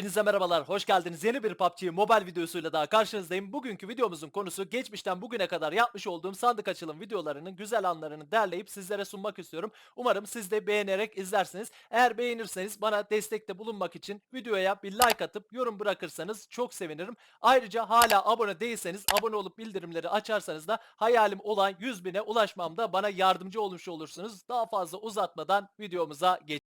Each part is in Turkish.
Hepinize merhabalar, hoş geldiniz. Yeni bir PUBG Mobile videosuyla daha karşınızdayım. Bugünkü videomuzun konusu geçmişten bugüne kadar yapmış olduğum sandık açılım videolarının güzel anlarını derleyip sizlere sunmak istiyorum. Umarım siz de beğenerek izlersiniz. Eğer beğenirseniz bana destekte bulunmak için videoya bir like atıp yorum bırakırsanız çok sevinirim. Ayrıca hala abone değilseniz abone olup bildirimleri açarsanız da hayalim olan 100 bine ulaşmamda bana yardımcı olmuş olursunuz. Daha fazla uzatmadan videomuza geç.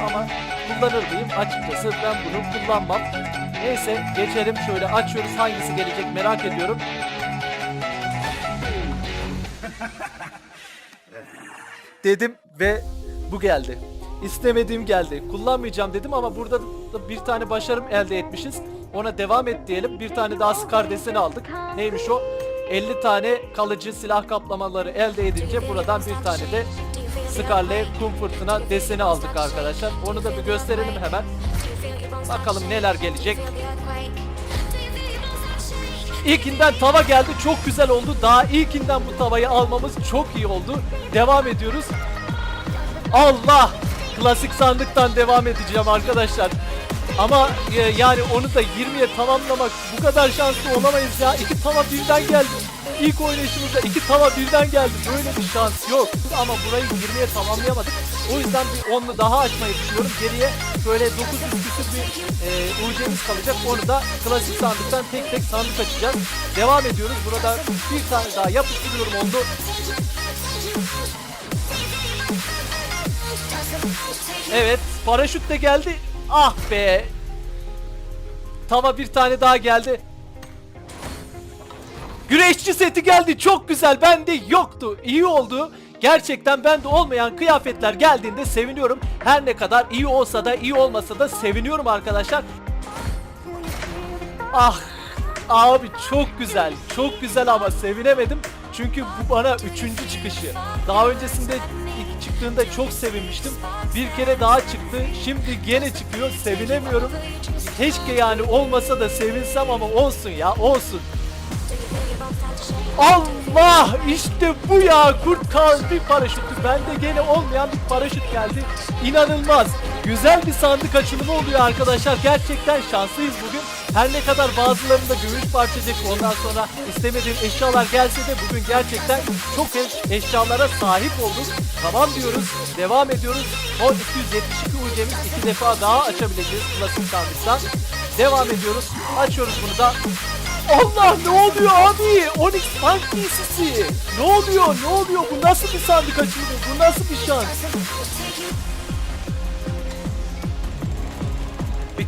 Ama kullanır mıyım? Açıkçası ben bunu kullanmam. Neyse geçelim şöyle açıyoruz hangisi gelecek merak ediyorum. Dedim ve bu geldi. istemediğim geldi. Kullanmayacağım dedim ama burada da bir tane başarım elde etmişiz. Ona devam et diyelim. Bir tane daha Scar deseni aldık. Neymiş o? 50 tane kalıcı silah kaplamaları elde edince buradan bir tane de Scarlet kum fırtına deseni aldık arkadaşlar. Onu da bir gösterelim hemen. Bakalım neler gelecek. İlkinden tava geldi. Çok güzel oldu. Daha ilkinden bu tavayı almamız çok iyi oldu. Devam ediyoruz. Allah! Klasik sandıktan devam edeceğim arkadaşlar. Ama e, yani onu da 20'ye tamamlamak bu kadar şanslı olamayız ya. İki tava birden geldi. İlk oynayışımızda iki tava birden geldi. Böyle bir şans yok. Ama burayı 20'ye tamamlayamadık. O yüzden bir 10'lu daha açmayı düşünüyorum. Geriye böyle 900 küsür bir e, UC'miz kalacak. Onu da klasik sandıktan tek tek sandık açacağız. Devam ediyoruz. Burada bir tane daha yapıştırıyorum oldu. Evet, paraşüt de geldi. Ah be. Tava bir tane daha geldi. Güreşçi seti geldi. Çok güzel. Bende yoktu. İyi oldu. Gerçekten bende olmayan kıyafetler geldiğinde seviniyorum. Her ne kadar iyi olsa da iyi olmasa da seviniyorum arkadaşlar. Ah abi çok güzel. Çok güzel ama sevinemedim. Çünkü bu bana üçüncü çıkışı. Daha öncesinde çıktığında çok sevinmiştim. Bir kere daha çıktı. Şimdi gene çıkıyor. Sevinemiyorum. Keşke yani olmasa da sevinsem ama olsun ya olsun. Allah işte bu ya kurt kalbi paraşütü bende gene olmayan bir paraşüt geldi İnanılmaz güzel bir sandık açılımı oluyor arkadaşlar gerçekten şanslıyız bugün her ne kadar bazılarında gümüş parçacık ondan sonra istemediğim eşyalar gelse de bugün gerçekten çok eş- eşyalara sahip olduk tamam diyoruz devam ediyoruz o 272 UC'miz iki defa daha açabileceğiz klasik sandıktan devam ediyoruz açıyoruz bunu da Allah ne oluyor abi? Onyx Bank giysisi. Ne oluyor? Ne oluyor? Bu nasıl bir sandık açılımı? Bu nasıl bir şans?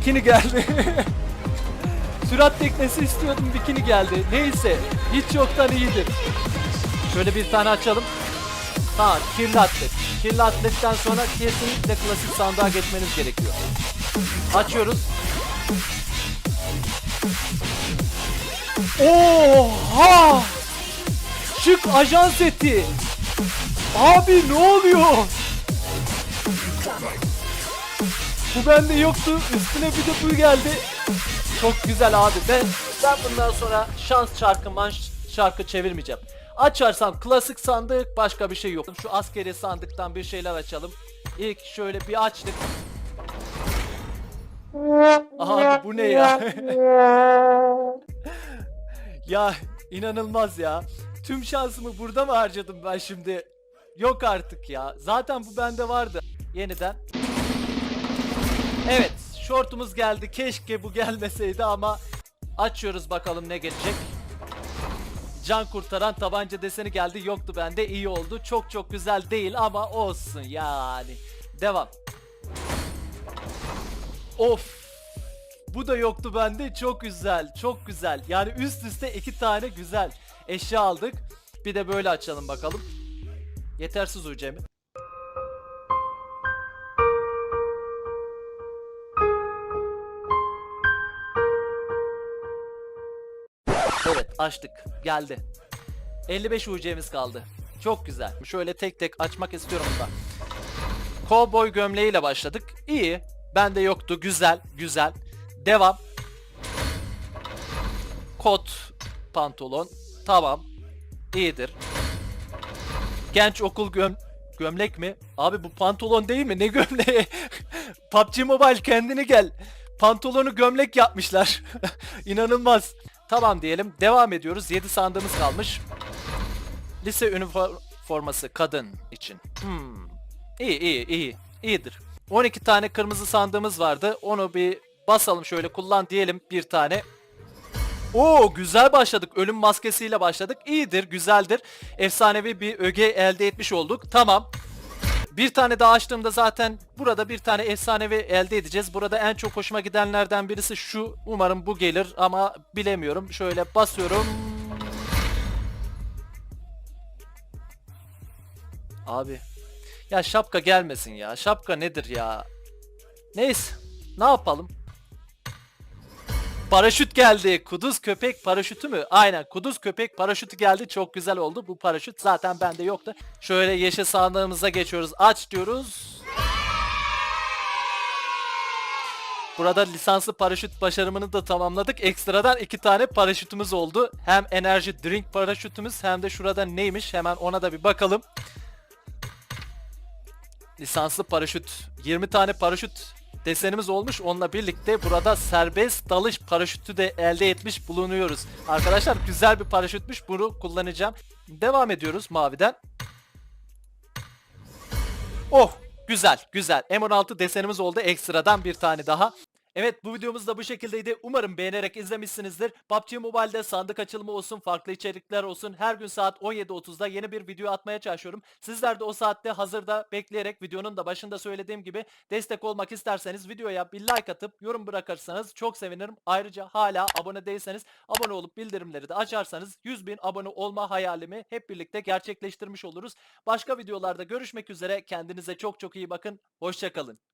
Bikini geldi. Sürat teknesi istiyordum bikini geldi. Neyse hiç yoktan iyidir. Şöyle bir tane açalım. Tamam kirli atlet. Kirli atletten sonra kesinlikle klasik sandığa geçmeniz gerekiyor. Açıyoruz. Oha! Şık ajan seti. Abi ne oluyor? Bu bende yoktu. Üstüne bir de bu geldi. Çok güzel abi. Ben ben bundan sonra şans çarkı manş şarkı çevirmeyeceğim. Açarsam klasik sandık başka bir şey yok. Şu askeri sandıktan bir şeyler açalım. İlk şöyle bir açtık. Abi bu ne ya? Ya inanılmaz ya. Tüm şansımı burada mı harcadım ben şimdi? Yok artık ya. Zaten bu bende vardı. Yeniden. Evet, şortumuz geldi. Keşke bu gelmeseydi ama açıyoruz bakalım ne gelecek. Can kurtaran tabanca deseni geldi. Yoktu bende. iyi oldu. Çok çok güzel değil ama olsun yani. Devam. Of. Bu da yoktu bende. Çok güzel. Çok güzel. Yani üst üste iki tane güzel eşya aldık. Bir de böyle açalım bakalım. Yetersiz UC açtık. Geldi. 55 UC'miz kaldı. Çok güzel. Şöyle tek tek açmak istiyorum da. Cowboy gömleğiyle başladık. İyi. Bende yoktu. Güzel. Güzel. Devam. Kot pantolon. Tamam. İyidir. Genç okul göm gömlek mi? Abi bu pantolon değil mi? Ne gömleği? PUBG Mobile kendine gel. Pantolonu gömlek yapmışlar. İnanılmaz. Tamam diyelim. Devam ediyoruz. 7 sandığımız kalmış. Lise üniforması kadın için. Hmm. İyi iyi iyi. İyidir. 12 tane kırmızı sandığımız vardı. Onu bir basalım şöyle kullan diyelim bir tane. Oo güzel başladık. Ölüm maskesiyle başladık. İyidir, güzeldir. Efsanevi bir öge elde etmiş olduk. Tamam. Bir tane daha açtığımda zaten burada bir tane efsanevi elde edeceğiz. Burada en çok hoşuma gidenlerden birisi şu. Umarım bu gelir ama bilemiyorum. Şöyle basıyorum. Abi. Ya şapka gelmesin ya. Şapka nedir ya? Neyse. Ne yapalım? Paraşüt geldi. Kuduz köpek paraşütü mü? Aynen. Kuduz köpek paraşütü geldi. Çok güzel oldu. Bu paraşüt zaten bende yoktu. Şöyle yeşil sandığımıza geçiyoruz. Aç diyoruz. Burada lisanslı paraşüt başarımını da tamamladık. Ekstradan iki tane paraşütümüz oldu. Hem enerji drink paraşütümüz hem de şurada neymiş hemen ona da bir bakalım. Lisanslı paraşüt. 20 tane paraşüt desenimiz olmuş. Onunla birlikte burada serbest dalış paraşütü de elde etmiş bulunuyoruz. Arkadaşlar güzel bir paraşütmüş. Bunu kullanacağım. Devam ediyoruz maviden. Oh güzel güzel. M16 desenimiz oldu ekstradan bir tane daha. Evet bu videomuz da bu şekildeydi. Umarım beğenerek izlemişsinizdir. PUBG Mobile'de sandık açılımı olsun, farklı içerikler olsun. Her gün saat 17.30'da yeni bir video atmaya çalışıyorum. Sizler de o saatte hazırda bekleyerek videonun da başında söylediğim gibi destek olmak isterseniz videoya bir like atıp yorum bırakırsanız çok sevinirim. Ayrıca hala abone değilseniz abone olup bildirimleri de açarsanız 100 bin abone olma hayalimi hep birlikte gerçekleştirmiş oluruz. Başka videolarda görüşmek üzere. Kendinize çok çok iyi bakın. Hoşçakalın.